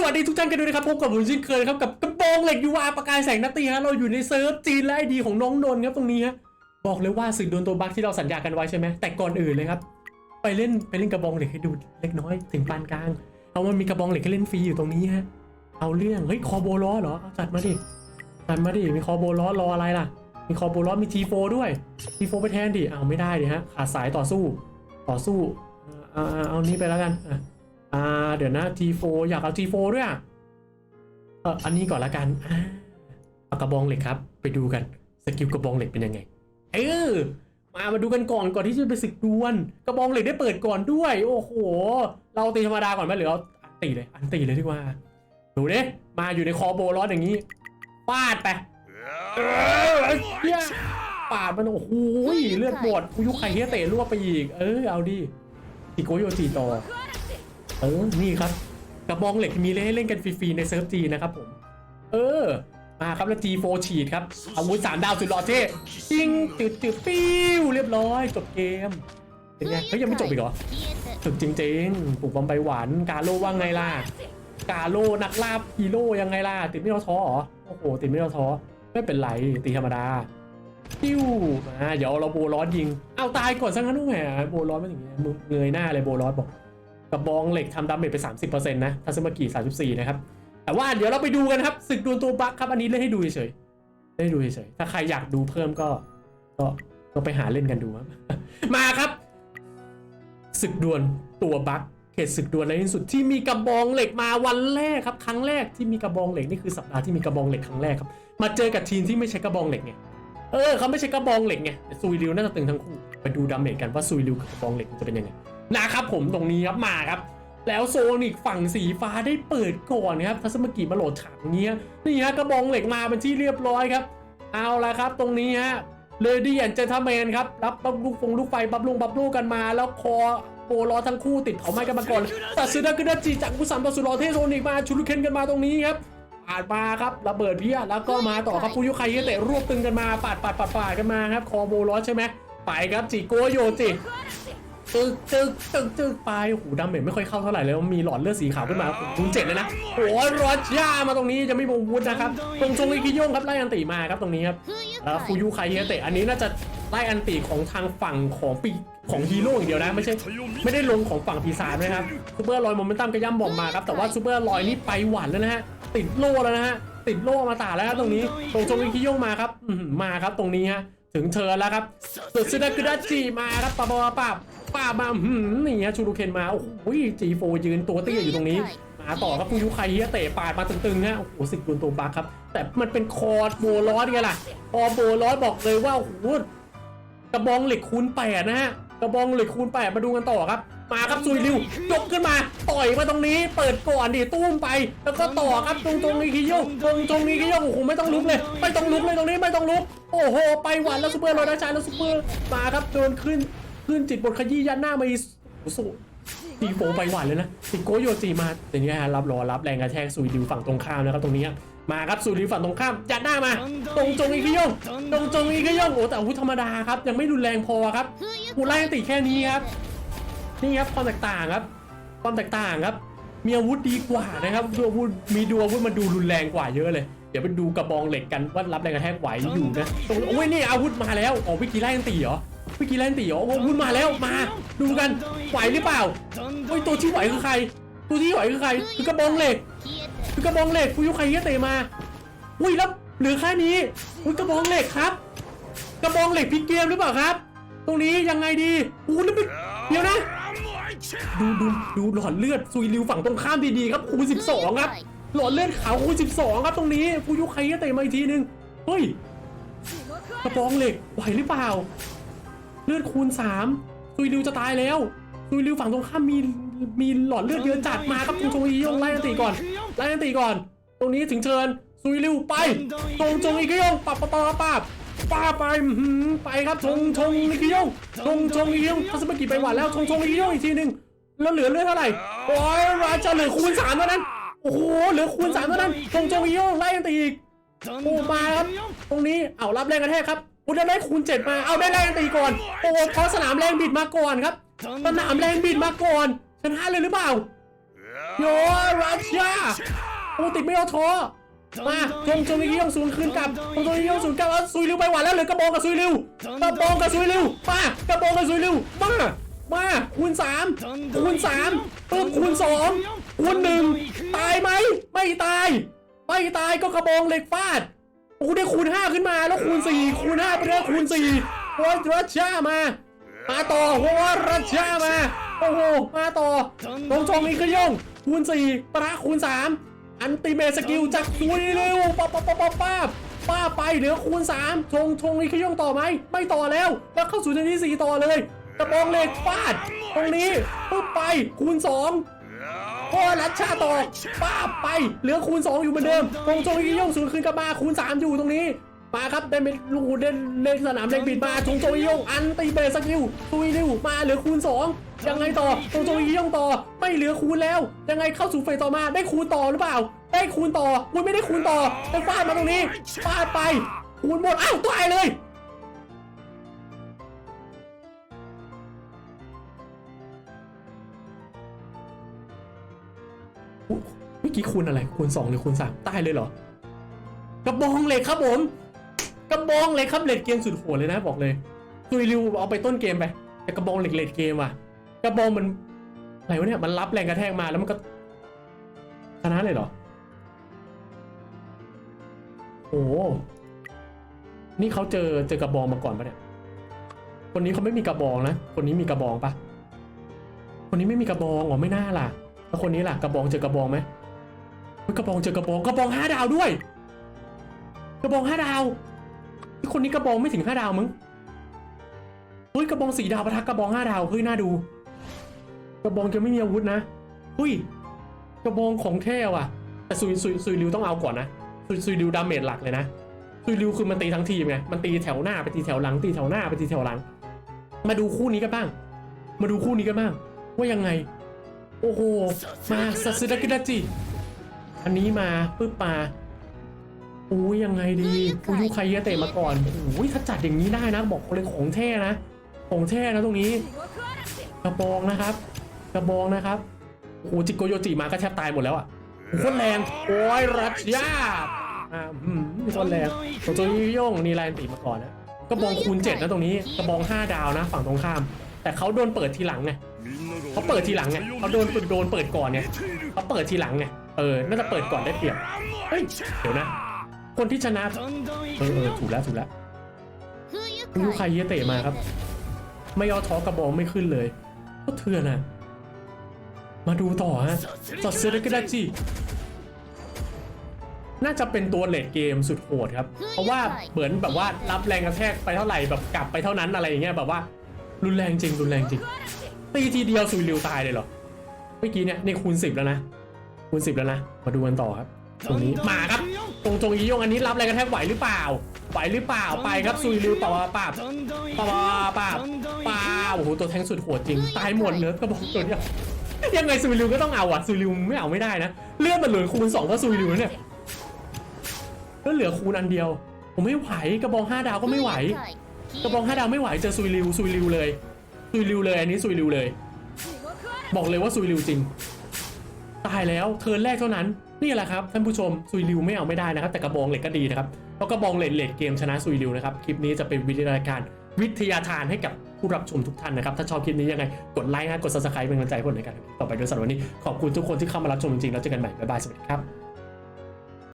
สวัสดีทุกท่านกันด้วยนะครับพบกับผมเช่นเคยครับกับกระบองเหล็กยูวาประกายแสงนัตตีฮะเราอยู่ในเซิร์ฟจีนและไอดีของน้องนนท์ครับตรงนี้ฮะบอกเลยว่าสึกโดนตัวบั๊กที่เราสัญญากันไว้ใช่ไหมแต่ก่อนอื่นเลยครับไปเล่นไปเล่นกระบองเหล็กให้ดูเล็กน้อยถึงปานกลางเอามันมีกระบองเหล็กให้เล่นฟรีอยู่ตรงนี้ฮะเอาเรื่องเฮ้ยคอโบล้อเหรอจัดมาดิจัดมาดิมีคอโบล้อรออะไรล่ะ มีคอโบล้อมี G4 ด้วย G4 ไปแทนดิเอาไม่ได้ดิฮะขาดสายต่อสู้ต่อสู้อ่าอ่าเอานี้ไปแล้วกันอะ อ่าเดี๋ยวนะ G4 อยากเอา G4 ด้วยอะเอออันนี้ก่อนละกันอ่าเอากระบองเหล็กครับ ไปดูกันสกิลกระบองเหล็กเป็นยังไง เออมามาดูกันก่อนก่อนที่จะไปศึกดวลกระบองเหล็กได้เปิดก่อนด้วย โอ้โห เราตีธรรมดาก่อนไหมหรือเอาอันตีเลย อันตีเลยดีกว่าดูดิมาอยู่ในคอโบร้อนอย่างนี้ฟาดไปเออเฮียปาดมันโอ้โหเลือดบดกูยุคไคเฮียเตะรวไปอีก เออเอาดิติโกโยจิต่อ เออ นี่ครับ กระบองเหล็กมีเล่นให้เล่นกันฟรีๆในเซิร์ฟจีนะครับผม เออ มาครับแล้ว G4 ฉีดครับ อาวุธสามดาวสุดหล่อเท่ยิงจืดจืดปิ้วเรียบร้อยจบเกม เป็นไงเฮ้ยยังไม่จบอีกเหรอถึกจริงๆปลูกบอมใบหวานกาโลว่าไงล่ะกาโลนักล่าฮีโร่ยังไงล่ะติดไม่เอาท้อเหรอโอ้โหติดไม่เอาท้อไม่เป็นไรตีธรรมดาปิ้วมาเดี๋ยวเราโบร้อนยิง เอาตายก่อนซะงั้นแหมโบร้อนเป็นอย่างเงี้ยมึงเงยหน้าเลยโบร้อนบอก กระบองเหล็กทำดาเมจไป 30%นะทัศมากิ34 นะครับ แต่ว่าเดี๋ยวเราไปดูกันครับศึกดวลตัวบัคครับ อันนี้เล่นให้ดูเฉยๆเล่นให้ดูเฉยๆถ้าใครอยากดูเพิ่มก็ ก็ก็ไปหาเล่นกันดูครับมาครับศึกดวลตัวบัคเขตศึกดวลในที่สุดที่มีกระบองเหล็กมาวันแรกครับ ครั้งแรกที่มีกระบองเหล็กนี่คือสัปดาห์ที่มีกระบองเหล็กครั้งแรกครับมาเจอกับทีมที่ไม่ใช้กระบองเหล็กไงเออเขาไม่ใช้กระบองเหล็กไงซุยริวน่าจะตึงทั้งคู่ไปดูดาเมจกันว่าซุยริวกับกระบองเหล็กมันจะเป็นยังไง นะครับผมตรงนี้ครับมาครับ แล้วโซนิกฝั่งสีฟ้าได้เปิดก่อนครับทัศมกิมาโหลดถังเนี้ยนี่ฮะกระบองเหล็กมาเป็นที่เรียบร้อยครับ เอาละครับตรงนี้ฮะเลดี้แอนเจนทาแมนครับรับบับลูกฟงลูกไฟบับลุงบับลูกกันมา แล้วคอโบล้อทั้งคู่ติดเผาไม้กันมาก่อนตัดซึดากุดาจิจากกุสัมต่อสุรอเทโซนิกมาชุลุเคนกันมาตรงนี้ครับปาดมาครับระเบิดเพี้ยแล้วก็มาต่อครับฟูยุไคเฮเตะรวบตึงกันมาปาดปาดปาดปาดกันมาครับคอโบล้อใช่ไหมไปครับจิโกโยจิ ตึกตึกตึกตึกไปโอ้โหดาเมจไม่ค่อยเข้าเท่าไหร่เลยมีหลอดเลือดสีขาวขึ้นมาถึงเจ็ดเลยนะโอ้ยรอดย่ามาตรงนี้จะไม่บงวุฒนะครับตรงชงอิคิโยงครับไล่อันติมาครับตรงนี้ครับแล้วฟูยูไคเฮเตะอันนี้น่าจะไล่อันติของทางฝั่งของปีของฮีโร่อย่างเดียวนะไม่ใช่ไม่ได้ลงของฝั่งปีศาจนะครับซูเปอร์ลอยโมเมนตัมกระย่ำบอมมาครับแต่ว่าซูเปอร์ลอยนี่ไปหวานแล้วนะฮะติดโล่แล้วนะฮะติดโล่มาตาแล้วตรงนี้ตรงชงอิคิโยงมาครับอื้อหือมาครับตรงนี้ฮะถึงเธอแล้วครับสุดซึดากุดาจิมาครับปะปะปะ ปะป้ามาหืมนี่ฮะชูรูเคนมาโอ้โหจีโฟยืนตัวเตี้ยอยู่ตรงนี้มาต่อครับฟูยุไคเฮียเตะปาดมาตึงๆฮะโอ้โหสิกโดนตัวบักครับ แต่มันเป็นคอร์ดโบลอสไงล่ะคอโบลอสบอกเลยว่าโอ้โหกระบองเหล็กคูณแปดนะฮะกระบองเหล็กคูณแปดมาดูกันต่อครับ มาครับซุยริวยกขึ้นมา ต่อยมาตรงนี้ เปิดก่อนดิตุ้มไป แล้วก็ต่อครับตรงตรงนี้คิโยงตรงตรงนี้คิโยงโอ้โหไม่ต้องลุกเลยไม่ต้องลุกเลยตรงนี้ไม่ต้องลุกโอ้โหไปหวานแล้วซูเปอร์โรดัชชันแล้วซูเปอร์มาครับโดนขึ้น ขึ้นจิตบทขยี้ยันหน้ามาอีกโอ้ตีโฟไปหวานเลยนะติโกโยจีมาแต่นี่ฮะรับรอรับแรงกระแทกซุยดิวฝั่งตรงข้ามนะครับตรงนี้มาครับซุยดิวฝั่งตรงข้ามยัดหน้ามา ตรงจงอีกโยงตรงจงอีกโยงโอ้แต่อาวุธธรรมดาครับยังไม่รุนแรงพอครับกูไล่ติแค่นี้ครับนี่ครับความแตกต่างครับ ความแตกต่างครับ มีอาวุธดีกว่านะครับดูอาวุธมีดูอาวุธมาดูรุนแรงกว่าเยอะเลยเดี๋ยวไปดูกระบองเหล็กกันว่ารับแรงกระแทกไหวอยู่นะตรงโอ้ยนี่อาวุธมาแล้วอ๋อวิกีไล่ตีเหรอ วิกีไล่ยันตีอโอ้อาวุธมาแล้วมา ดูกันไหวหรือเปล่าโอ้ยตัวที่ไหวคือใคร ตัวที่ไหวคือใครคือกระบองเหล็กคือกระบองเหล็กฟูยุใครเฮียเตะมาอุ้ยแล้วเหลือแค่นี้อุ้ยกระบองเหล็กครับ กระบองเหล็กพิกเกมหรือเปล่าครับ ตรงนี้ยังไงดีอู้แล้วมันเดี๋ยวนะดูดูดูหลอดเลือดซุยริวฝั่งตรงข้ามดีๆครับคูณ12ครับ หลอดเลือดขาวคูณ12ครับตรงนี้ฟูยุใครเตะมาอีกทีนึงเฮ้ยกระบองเหล็กไหวหรือเปล่า เลือดคูณ3ซุยริวจะตายแล้วซุยริวฝั่งตรงข้ามมีมีหลอดเลือดเยอะจัดมาครับตรงชงอียงไล่อันตีก่อนไล่อันตีก่อน ตรงนี้ถึงเชิญซุยริวไปตรงจงอีกยงปับปับปับปับป้าไปอื้อหือไปครับชงชงอีกยงชงชงอีกยงทัศมกิไปหวานแล้วชงชงอีกยงอีกทีหนึ่งแล้วเหลือเลือดเท่าไหร่โอ้ยราชาเหลือคูณสามเท่านั้นโอ้โหเหลือคูณสามเท่านั้นชงชงอีกยงไล่อันตีอีกโอ้มาครับตรงนี้เอารับแรงกระแทกครับ อุยได้คูณเจ็ดมา เอาได้แรงตีก่อน โอ้เพราะสนามแรงบิดมาก่อนครับ สนามแรงบิดมาก่อน ชนะเลยหรือเปล่า โยรัชชาโอ้ติดไม่เอาท้อมาจงจงอีกย่องศูนย์คืนกลับจงจงอีกย่องศูนย์กลับเอาซุยริวไปหวานแล้วเหลือกระบองกับซุยริวกระบองกับซุยริวมากระบองกับซุยริวมามาคูณสามคูณสามปึ๊บคูณสองคูณหนึ่งตายไหมไม่ตาย ไม่ตายก็กระบองเหล็กฟาด โอ้โหได้คูณห้าขึ้นมาแล้วคูณสี่คูณห้าไปแล้วคูณสี่โอ้ยรัชชามา มาต่อโอ้ยรัชชามาโอ้โหมาต่อตรงจงอีกย่องคูณสี่ประคูณสามอันติเมสกิลจากซุยริวป๊าป๊าป๊าป๊าป๊าป้าไปเหลือคูณสามชงชงอีกย่องต่อไหมไม่ต่อแล้ว แล้วเข้าสู่ชนที่สี่ต่อเลยกระบองเหล็กฟาด ตรงนี้ปุ๊บไปคูณสอง โอ้รัดชาต่อป้าไป เหลือคูณ 2 อยู่เหมือนเดิมตรงโจอียงศูนย์คืนกลับมาคูณ 3 อยู่ตรงนี้มาครับได้เป็นลูกเล่นเล่นสนามเล่นบิดมาทงโจอียงอันตีเบสสกิลตุยริวมาเหลือคูณ 2 ยังไงต่อตรงโจอียงต่อ ไม่เหลือคูณแล้ว ยังไงเข้าสู่เฟสต่อมาได้คูณต่อหรือเปล่า ได้คูณต่อคุณไม่ได้คูณต่อได้ฟาดมาตรงนี้ฟาดไปคูณหมดอ้าวตายเลย เมื่อกี้คูณอะไรคูณสองหรือคูณสามตายเลยเหรอกระบองเหล็กครับผมกระบองเหล็กครับเหล็กเกมสุดโหดเลยนะบอกเลยซุยริวเอาไปต้นเกมไปแต่กระบองเหล็กเลดเกมว่ะกระบองมันอะไรวะเนี่ยมันรับแรงกระแทกมาแล้วมันก็ชนะเลยเหรอโอ้โหนี่เขาเจอเจอกระบองมาก่อนปะเนี่ยคนนี้เขาไม่มีกระบองนะ คนนี้มีกระบองปะคนนี้ไม่มีกระบองอ๋อไม่น่าล่ะ แล้วคนนี้ล่ะกระบองเจอกระบองไหมกระบองเจอกระบองกระบองห้าดาวด้วย กระบองห้าดาวที่คนนี้กระบองไม่ถึงห้าดาวมั้งเฮ้ยกระบองสี่ดาวประทะกระบองห้าดาวเฮ้ยน่าดู กระบองจะไม่มีอาวุธนะเฮ้ยกระบองของแท้ว่ะ แต่ซุยซุยซุยริวต้องเอาก่อนนะซุยซุยริวดาเมจหลักเลยนะซุยริวคือมันตีทั้งทีมไงมันตีแถวหน้าไปตีแถวหลัง ตีแถวหน้าไปตีแถวหลัง มาดูคู่นี้กันบ้าง มาดูคู่นี้กันบ้างว่ายังไง โอ้โห มาสัสึดากิดาจิ อันนี้มาปึ๊บมาโอ้ยังไงดีฟูยุใครเยะเตะมาก่อนโอ้ยถ้าจัดอย่างนี้ได้นะ บอกเลยของแท้นะ ของแท้นะตรงนี้ กระบองนะครับ กระบองนะครับโอ้จิโกโยจิมาก็แทบตายหมดแล้วอะโอ้โหโคตรแรง โอ้ยรัชยาอ่าอืมคตรแรงตัวโจยโย่งนี่แรงตีมาก่อนนะ กระบองคูณเจ็ดนะตรงนี้ กระบองห้าดาวนะ ฝั่งตรงข้าม แต่เขาโดนเปิดทีหลังไง เขาเปิดทีหลังไงเขาโดนโดนเปิดก่อนไงเขาเปิดทีหลังไงเออน่าจะเปิดก่อนได้เปรียบเฮ้ยเดี๋ยวนะ คนที่ชนะเออเออถูกแล้วถูกแล้วคุณลูกใครเยเตะมาครับ ไม่ย่อท้อกระบองไม่ขึ้นเลยก็เถื่อนอะมาดูต่อฮะจอดเซอร์ก็ได้จีน่าจะเป็นตัวเลดเกมสุดโหดครับ เพราะว่าเหมือนแบบว่ารับแรงกระแทกไปเท่าไหร่แบบกลับไปเท่านั้นอะไรอย่างเงี้ยแบบว่า รุนแรงจริงรุนแรงจริง ตีทีเดียวซุยริวตายเลยเหรอ เมื่อกี้เนี่ยนี่คูณสิบแล้วนะ คูณสิบแล้วนะ มาดูกันต่อครับ ตรงนี้มาครับ ตรงจงอียงอันนี้รับแรงกระแทกไหวหรือเปล่า ไหวหรือเปล่า ไปครับซุยริวป่าป่าป่าป่าป่าป่าโอ้โห ตัวแทงสุดโหดจริง ตายหมดเนื้อกระบอกตัวเนี้ยยังไงซุยริวก็ต้องเอาอะซุยริวไม่เอาไม่ได้นะ เลือดมันเหลือคูณสองก็ซุยริวเนี่ยแล้วเหลือคูณอันเดียว ผมไม่ไหวกระบองห้าดาวก็ไม่ไหวกระบองห้าดาวไม่ไหวเจอซุยริวซุยริวเลย ซุยริวเลยอันนี้ซุยริวเลย บอกเลยว่าซุยริวจริง ตายแล้วเทิร์นแรกเท่านั้นนี่แหละครับท่านผู้ชมซุยริวไม่เอาไม่ได้นะครับ แต่กระบองเหล็กก็ดีนะครับเพราะกระบองเหล็กเหล็กเกมชนะซุยริวนะครับคลิปนี้จะเป็นวิทยาการวิทยาทานให้กับผู้รับชมทุกท่านนะครับ ถ้าชอบคลิปนี้ยังไง กดไลค์นะกด subscribe เป็นกำลังใจให้ผมในการต่อไปด้วยสำหรับวันนี้ ขอบคุณทุกคนที่เข้ามารับชมจริงๆแล้วเจอกันใหม่บ๊ายบายสวัสดีครับ